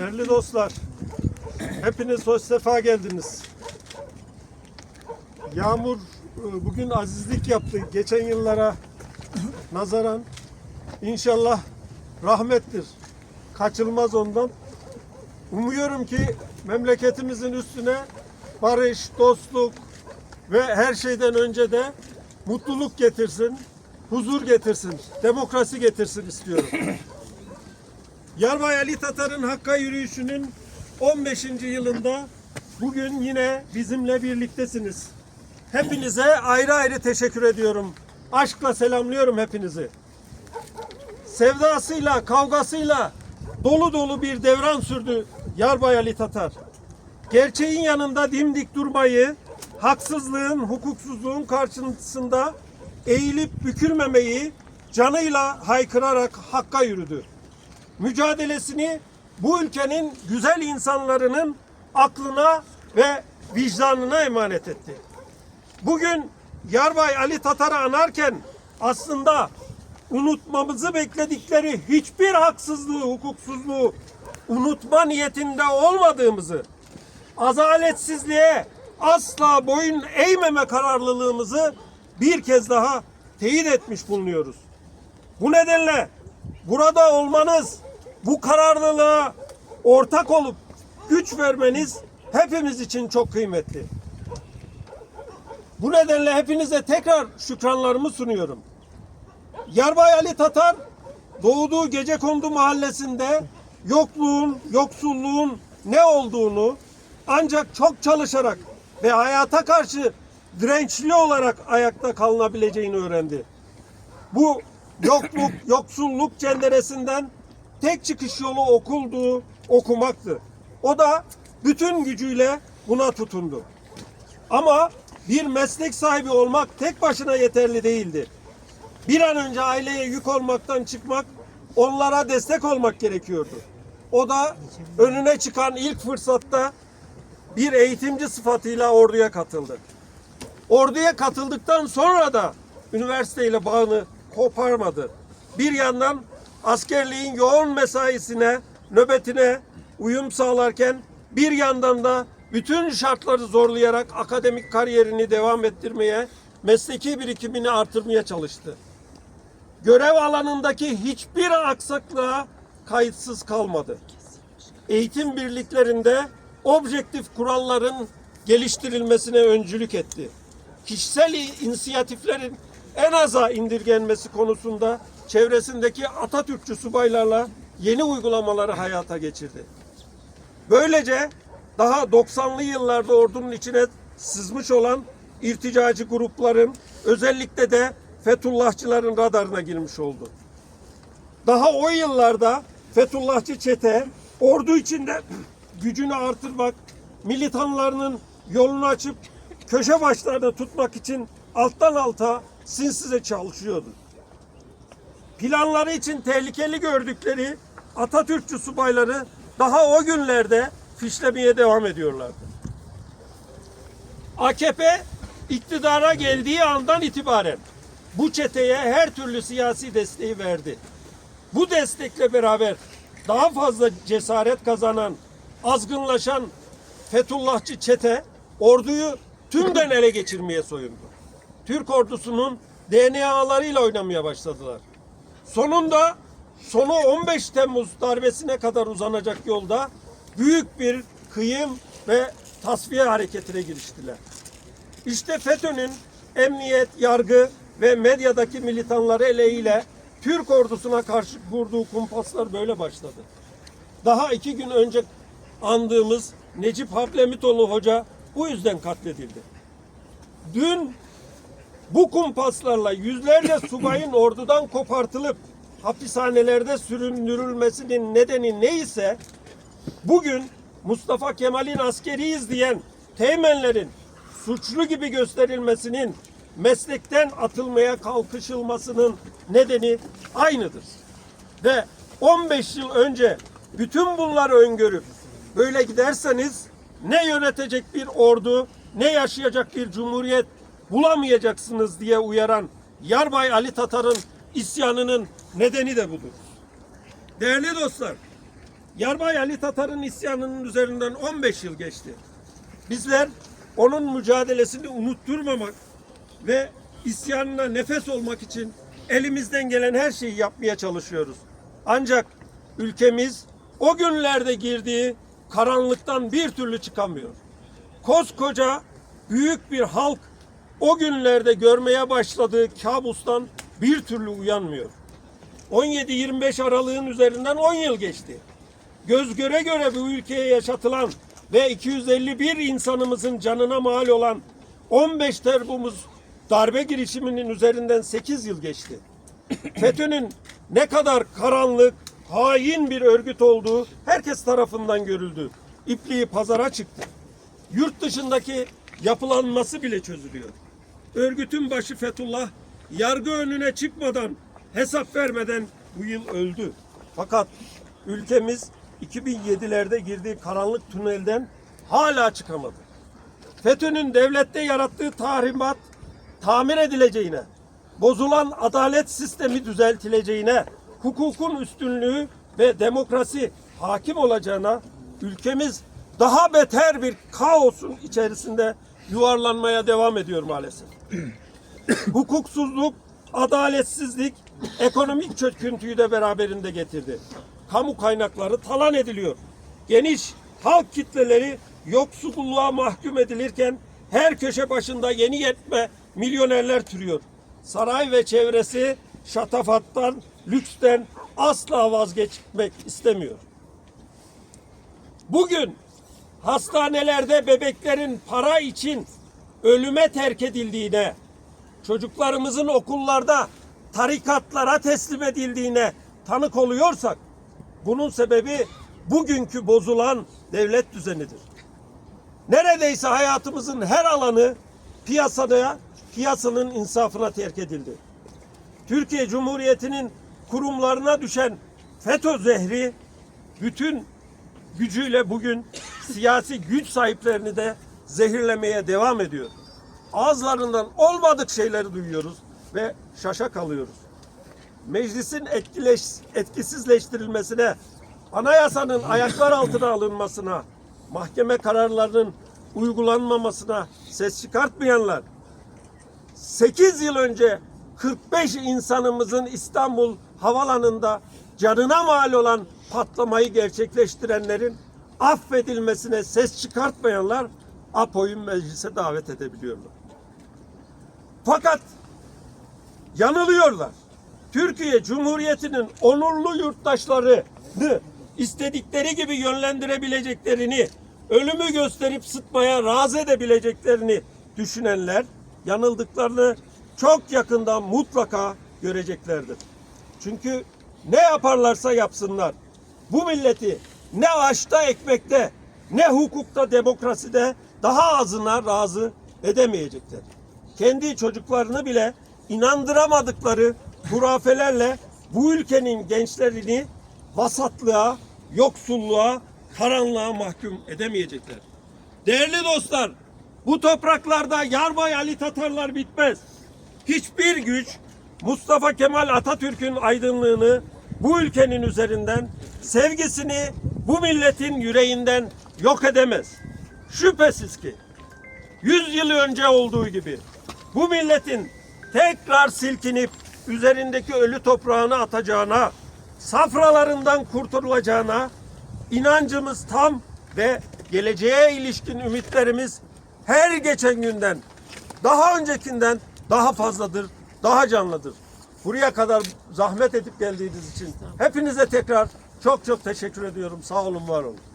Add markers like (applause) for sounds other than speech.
Değerli dostlar, hepiniz hoş sefa geldiniz. Yağmur e, bugün azizlik yaptı. Geçen yıllara nazaran inşallah rahmettir. Kaçılmaz ondan. Umuyorum ki memleketimizin üstüne barış, dostluk ve her şeyden önce de mutluluk getirsin, huzur getirsin, demokrasi getirsin istiyorum. Yarbay Ali Tatar'ın Hakka yürüyüşünün 15. yılında bugün yine bizimle birliktesiniz. Hepinize ayrı ayrı teşekkür ediyorum. Aşkla selamlıyorum hepinizi. Sevdasıyla, kavgasıyla dolu dolu bir devran sürdü Yarbay Ali Tatar. Gerçeğin yanında dimdik durmayı, haksızlığın, hukuksuzluğun karşısında eğilip bükülmemeyi canıyla haykırarak hakka yürüdü mücadelesini bu ülkenin güzel insanlarının aklına ve vicdanına emanet etti. Bugün Yarbay Ali Tatar'ı anarken aslında unutmamızı bekledikleri hiçbir haksızlığı, hukuksuzluğu unutma niyetinde olmadığımızı, azaletsizliğe asla boyun eğmeme kararlılığımızı bir kez daha teyit etmiş bulunuyoruz. Bu nedenle burada olmanız, bu kararlılığa ortak olup güç vermeniz hepimiz için çok kıymetli. Bu nedenle hepinize tekrar şükranlarımı sunuyorum. Yarbay Ali Tatar doğduğu Gecekondu mahallesinde yokluğun, yoksulluğun ne olduğunu ancak çok çalışarak ve hayata karşı dirençli olarak ayakta kalınabileceğini öğrendi. Bu yokluk, yoksulluk cenderesinden tek çıkış yolu okuldu, okumaktı. O da bütün gücüyle buna tutundu. Ama bir meslek sahibi olmak tek başına yeterli değildi. Bir an önce aileye yük olmaktan çıkmak, onlara destek olmak gerekiyordu. O da önüne çıkan ilk fırsatta bir eğitimci sıfatıyla orduya katıldı. Orduya katıldıktan sonra da üniversiteyle bağını koparmadı. Bir yandan askerliğin yoğun mesaisine, nöbetine uyum sağlarken bir yandan da bütün şartları zorlayarak akademik kariyerini devam ettirmeye, mesleki birikimini artırmaya çalıştı. Görev alanındaki hiçbir aksaklığa kayıtsız kalmadı. Eğitim birliklerinde objektif kuralların geliştirilmesine öncülük etti. Kişisel inisiyatiflerin en aza indirgenmesi konusunda çevresindeki Atatürkçü subaylarla yeni uygulamaları hayata geçirdi. Böylece daha 90'lı yıllarda ordunun içine sızmış olan irticacı grupların özellikle de Fethullahçıların radarına girmiş oldu. Daha o yıllarda Fethullahçı çete ordu içinde (clears throat) gücünü artırmak, militanlarının yolunu açıp köşe başlarını tutmak için alttan alta sinsize çalışıyordu. Planları için tehlikeli gördükleri Atatürkçü subayları daha o günlerde fişlemeye devam ediyorlardı. AKP iktidara geldiği andan itibaren bu çeteye her türlü siyasi desteği verdi. Bu destekle beraber daha fazla cesaret kazanan, azgınlaşan Fethullahçı çete orduyu tümden ele geçirmeye soyundu. Türk ordusunun DNA'larıyla oynamaya başladılar. Sonunda sonu 15 Temmuz darbesine kadar uzanacak yolda büyük bir kıyım ve tasfiye hareketine giriştiler. İşte FETÖ'nün emniyet, yargı ve medyadaki militanları eleğiyle Türk ordusuna karşı kurduğu kumpaslar böyle başladı. Daha iki gün önce andığımız Necip Hablemitoğlu Hoca bu yüzden katledildi. Dün bu kumpaslarla yüzlerce subayın ordudan kopartılıp hapishanelerde süründürülmesinin nedeni neyse bugün Mustafa Kemal'in askeriyiz diyen teğmenlerin suçlu gibi gösterilmesinin meslekten atılmaya kalkışılmasının nedeni aynıdır. Ve 15 yıl önce bütün bunları öngörüp böyle giderseniz ne yönetecek bir ordu ne yaşayacak bir cumhuriyet bulamayacaksınız diye uyaran Yarbay Ali Tatar'ın isyanının nedeni de budur. Değerli dostlar, Yarbay Ali Tatar'ın isyanının üzerinden 15 yıl geçti. Bizler onun mücadelesini unutturmamak ve isyanına nefes olmak için elimizden gelen her şeyi yapmaya çalışıyoruz. Ancak ülkemiz o günlerde girdiği karanlıktan bir türlü çıkamıyor. Koskoca büyük bir halk o günlerde görmeye başladığı kabustan bir türlü uyanmıyor. 17-25 Aralık'ın üzerinden 10 yıl geçti. Göz göre göre bu ülkeye yaşatılan ve 251 insanımızın canına mal olan 15 Temmuz darbe girişiminin üzerinden 8 yıl geçti. (coughs) FETÖ'nün ne kadar karanlık, hain bir örgüt olduğu herkes tarafından görüldü. İpliği pazara çıktı. Yurt dışındaki yapılanması bile çözülüyor. Örgütün başı Fethullah yargı önüne çıkmadan, hesap vermeden bu yıl öldü. Fakat ülkemiz 2007'lerde girdiği karanlık tünelden hala çıkamadı. FETÖ'nün devlette yarattığı tahribat tamir edileceğine, bozulan adalet sistemi düzeltileceğine, hukukun üstünlüğü ve demokrasi hakim olacağına ülkemiz daha beter bir kaosun içerisinde yuvarlanmaya devam ediyor maalesef. (coughs) Hukuksuzluk, adaletsizlik, ekonomik çöküntüyü de beraberinde getirdi. Kamu kaynakları talan ediliyor. Geniş halk kitleleri yoksulluğa mahkum edilirken her köşe başında yeni yetme milyonerler türüyor. Saray ve çevresi şatafattan, lüksten asla vazgeçmek istemiyor. Bugün hastanelerde bebeklerin para için ölüme terk edildiğine, çocuklarımızın okullarda tarikatlara teslim edildiğine tanık oluyorsak bunun sebebi bugünkü bozulan devlet düzenidir. Neredeyse hayatımızın her alanı piyasada, piyasanın insafına terk edildi. Türkiye Cumhuriyeti'nin kurumlarına düşen FETÖ zehri bütün gücüyle bugün siyasi güç sahiplerini de zehirlemeye devam ediyor. Ağızlarından olmadık şeyleri duyuyoruz ve şaşa kalıyoruz. Meclisin etkileş, etkisizleştirilmesine, anayasanın ayaklar altına alınmasına, mahkeme kararlarının uygulanmamasına ses çıkartmayanlar, 8 yıl önce 45 insanımızın İstanbul havalanında canına mal olan patlamayı gerçekleştirenlerin affedilmesine ses çıkartmayanlar APO'yu meclise davet edebiliyorlar. Fakat yanılıyorlar. Türkiye Cumhuriyeti'nin onurlu yurttaşlarını istedikleri gibi yönlendirebileceklerini, ölümü gösterip sıtmaya razı edebileceklerini düşünenler yanıldıklarını çok yakında mutlaka göreceklerdir. Çünkü ne yaparlarsa yapsınlar bu milleti ne aşta ekmekte ne hukukta demokraside daha azına razı edemeyecekler. Kendi çocuklarını bile inandıramadıkları hurafelerle bu ülkenin gençlerini vasatlığa, yoksulluğa, karanlığa mahkum edemeyecekler. Değerli dostlar, bu topraklarda Yarbay Ali Tatarlar bitmez. Hiçbir güç Mustafa Kemal Atatürk'ün aydınlığını bu ülkenin üzerinden, sevgisini bu milletin yüreğinden yok edemez. Şüphesiz ki 100 yıl önce olduğu gibi bu milletin tekrar silkinip üzerindeki ölü toprağını atacağına, safralarından kurtulacağına inancımız tam ve geleceğe ilişkin ümitlerimiz her geçen günden daha öncekinden daha fazladır, daha canlıdır. Buraya kadar zahmet edip geldiğiniz için hepinize tekrar çok çok teşekkür ediyorum. Sağ olun, var olun.